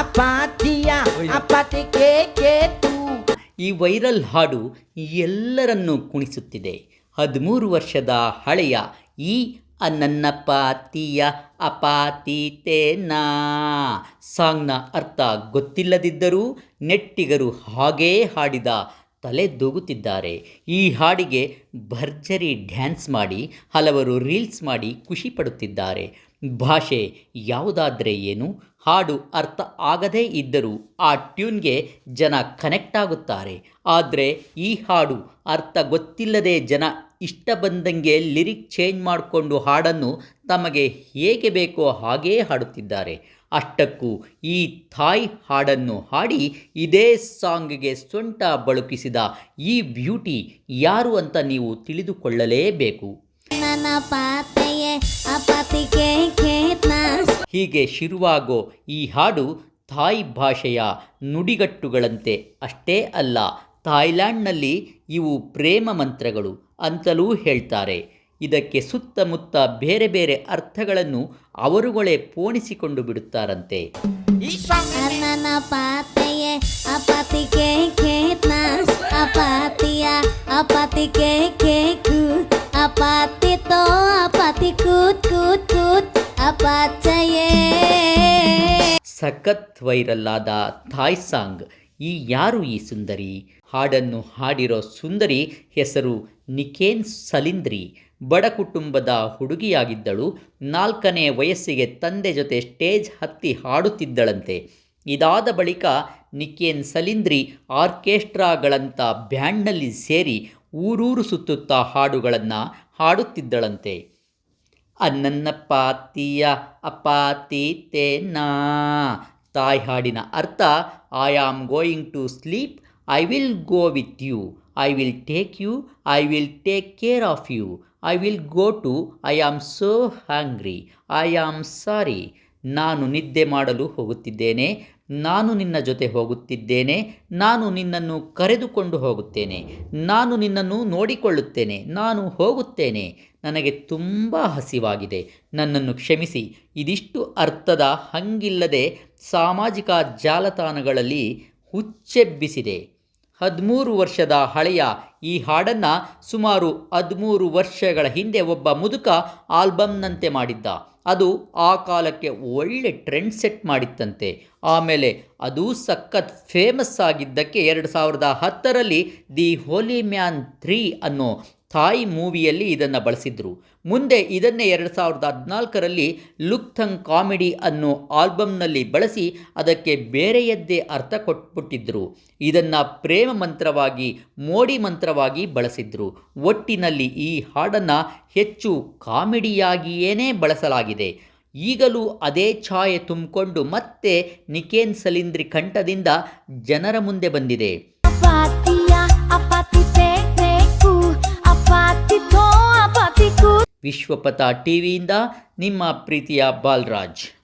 apatia, ಅಪಾತಿ Ketu ಈ viral ಹಾಡು ಎಲ್ಲರನ್ನೂ ಕುಣಿಸುತ್ತಿದೆ. ಹದಿಮೂರು ವರ್ಷದ ಹಳೆಯ ಈ ನನ್ನ ಪಾತಿಯ ಅಪಾತೀತೇನಾ? ಸಾಂಗ್ನ ಅರ್ಥ ಗೊತ್ತಿಲ್ಲದಿದ್ದರೂ ನೆಟ್ಟಿಗರು ಹಾಗೇ ಹಾಡಿದ ತಲೆದೂಗುತ್ತಿದ್ದಾರೆ ಈ ಹಾಡಿಗೆ ಭರ್ಜರಿ ಡ್ಯಾನ್ಸ್ ಮಾಡಿ ಹಲವರು ರೀಲ್ಸ್ ಮಾಡಿ ಖುಷಿ ಪಡುತ್ತಿದ್ದಾರೆ. ಭಾಷೆ ಯಾವುದಾದರೆ ಏನು? ಹಾಡು ಅರ್ಥ ಆಗದೇ ಇದ್ದರೂ ಆ ಟ್ಯೂನ್ಗೆ ಜನ ಕನೆಕ್ಟ್ ಆಗುತ್ತಾರೆ. ಆದರೆ ಈ ಹಾಡು ಅರ್ಥ ಗೊತ್ತಿಲ್ಲದೆ ಜನ ಇಷ್ಟ ಬಂದಂಗೆ ಲಿರಿಕ್ ಚೇಂಜ್ ಮಾಡಿಕೊಂಡು ಹಾಡನ್ನು ತಮಗೆ ಹೇಗೆ ಬೇಕೋ ಹಾಗೇ ಹಾಡುತ್ತಿದ್ದಾರೆ. ಅಷ್ಟಕ್ಕೂ ಈ ಥಾಯ್ ಹಾಡನ್ನು ಹಾಡಿ ಇದೇ ಸಾಂಗ್ಗೆ ಸೊಂಟ ಬಳುಕಿಸಿದ ಈ ಬ್ಯೂಟಿ ಯಾರು ಅಂತ ನೀವು ತಿಳಿದುಕೊಳ್ಳಲೇಬೇಕು. ನನ್ನ ಪಾತೆಯೇ ಖೇತ್ನ ಹೀಗೆ ಶುರುವಾಗೋ ಈ ಹಾಡು ಥಾಯ್ ಭಾಷೆಯ ನುಡಿಗಟ್ಟುಗಳಂತೆ ಅಷ್ಟೇ ಅಲ್ಲ, ಥಾಯ್ಲ್ಯಾಂಡ್ನಲ್ಲಿ ಇವು ಪ್ರೇಮ ಮಂತ್ರಗಳು ಅಂತಲೂ ಹೇಳ್ತಾರೆ. ಇದಕ್ಕೆ ಸುತ್ತಮುತ್ತ ಬೇರೆ ಬೇರೆ ಅರ್ಥಗಳನ್ನು ಅವರುಗಳೇ ಪೋಣಿಸಿಕೊಂಡು ಬಿಡುತ್ತಾರಂತೆ. ಅಪಾತಿ ಅಪತಿ ಸಖತ್ ವೈರಲ್ ಆದ ಥಾಯ್ ಸಾಂಗ್. ಈ ಯಾರು ಈ ಸುಂದರಿ? ಹಾಡನ್ನು ಹಾಡಿರೋ ಸುಂದರಿ ಹೆಸರು ನಿಕೇನ್ ಸಲಿಂದ್ರಿ. ಬಡ ಕುಟುಂಬದ ಹುಡುಗಿಯಾಗಿದ್ದಳು. ನಾಲ್ಕನೇ ವಯಸ್ಸಿಗೆ ತಂದೆ ಜೊತೆ ಸ್ಟೇಜ್ ಹತ್ತಿ ಹಾಡುತ್ತಿದ್ದಳಂತೆ. ಇದಾದ ಬಳಿಕ ನಿಕೇನ್ ಸಲಿಂದ್ರಿ ಆರ್ಕೆಸ್ಟ್ರಾಗಳಂಥ ಬ್ಯಾಂಡ್ನಲ್ಲಿ ಸೇರಿ ಊರೂರು ಸುತ್ತುತ್ತಾ ಹಾಡುಗಳನ್ನು ಹಾಡುತ್ತಿದ್ದಳಂತೆ. ಅನ್ನನ್ನ ಪಾತಿಯ ಅಪಾತೀತೇನಾ ತಾಯಿ ಹಾಡಿನ ಅರ್ಥ I am going to sleep I will go with you I will take you I will take care of you I will go to I am so hungry I am sorry ನಾನು ನಿದ್ದೆ ಮಾಡಲು ಹೋಗುತ್ತಿದ್ದೇನೆ, ನಾನು ನಿನ್ನ ಜೊತೆ ಹೋಗುತ್ತಿದ್ದೇನೆ, ನಾನು ನಿನ್ನನ್ನು ಕರೆದುಕೊಂಡು ಹೋಗುತ್ತೇನೆ, ನಾನು ನಿನ್ನನ್ನು ನೋಡಿಕೊಳ್ಳುತ್ತೇನೆ, ನಾನು ಹೋಗುತ್ತೇನೆ. ನನಗೆ ತುಂಬ ಹಸಿವಾಗಿದೆ. ನನ್ನನ್ನು ಕ್ಷಮಿಸಿ. ಇದಿಷ್ಟು ಅರ್ಥದ ಹಂಗಿಲ್ಲದೆ ಸಾಮಾಜಿಕ ಜಾಲತಾಣಗಳಲ್ಲಿ ಹುಚ್ಚೆಬ್ಬಿಸಿದೆ. ಹದಿಮೂರು ವರ್ಷದ ಹಳೆಯ ಈ ಹಾಡನ್ನು ಸುಮಾರು ಹದಿಮೂರು ವರ್ಷಗಳ ಹಿಂದೆ ಒಬ್ಬ ಮುದುಕ ಆಲ್ಬಮ್ನಂತೆ ಮಾಡಿದ್ದ. ಅದು ಆ ಕಾಲಕ್ಕೆ ಒಳ್ಳೆ ಟ್ರೆಂಡ್ ಸೆಟ್ ಮಾಡಿತ್ತಂತೆ. ಆಮೇಲೆ ಅದು ಸಖತ್ ಫೇಮಸ್ ಆಗಿದ್ದಕ್ಕೆ ಎರಡು ಸಾವಿರದ ಹತ್ತರಲ್ಲಿ ದಿ ಹೋಲಿ ಮ್ಯಾನ್ ತ್ರೀ ಅನ್ನೋ ಥಾಯ್ ಮೂವಿಯಲ್ಲಿ ಇದನ್ನು ಬಳಸಿದ್ರು. ಮುಂದೆ ಇದನ್ನೇ ಎರಡು ಸಾವಿರದ ಹದಿನಾಲ್ಕರಲ್ಲಿ ಲುಕ್ಥಂಗ್ ಕಾಮಿಡಿ ಅನ್ನೋ ಆಲ್ಬಮ್ನಲ್ಲಿ ಬಳಸಿ ಅದಕ್ಕೆ ಬೇರೆಯದ್ದೇ ಅರ್ಥ ಕೊಟ್ಬಿಟ್ಟಿದ್ದರು ಇದನ್ನು ಪ್ರೇಮ ಮಂತ್ರವಾಗಿ, ಮೋಡಿ ಮಂತ್ರವಾಗಿ ಬಳಸಿದ್ರು. ಒಟ್ಟಿನಲ್ಲಿ ಈ ಹಾಡನ್ನು ಹೆಚ್ಚು ಕಾಮಿಡಿಯಾಗಿಯೇ ಬಳಸಲಾಗಿದೆ. ಈಗಲೂ ಅದೇ ಛಾಯೆ ತುಂಬಿಕೊಂಡು ಮತ್ತೆ ನಿಕೇನ್ ಸಲೀಂದ್ರಿ ಕಂಠದಿಂದ ಜನರ ಮುಂದೆ ಬಂದಿದೆ. ವಿಶ್ವಪಥ ಟಿವಿಯಿಂದ ನಿಮ್ಮ ಪ್ರೀತಿಯ ಬಾಲರಾಜ್.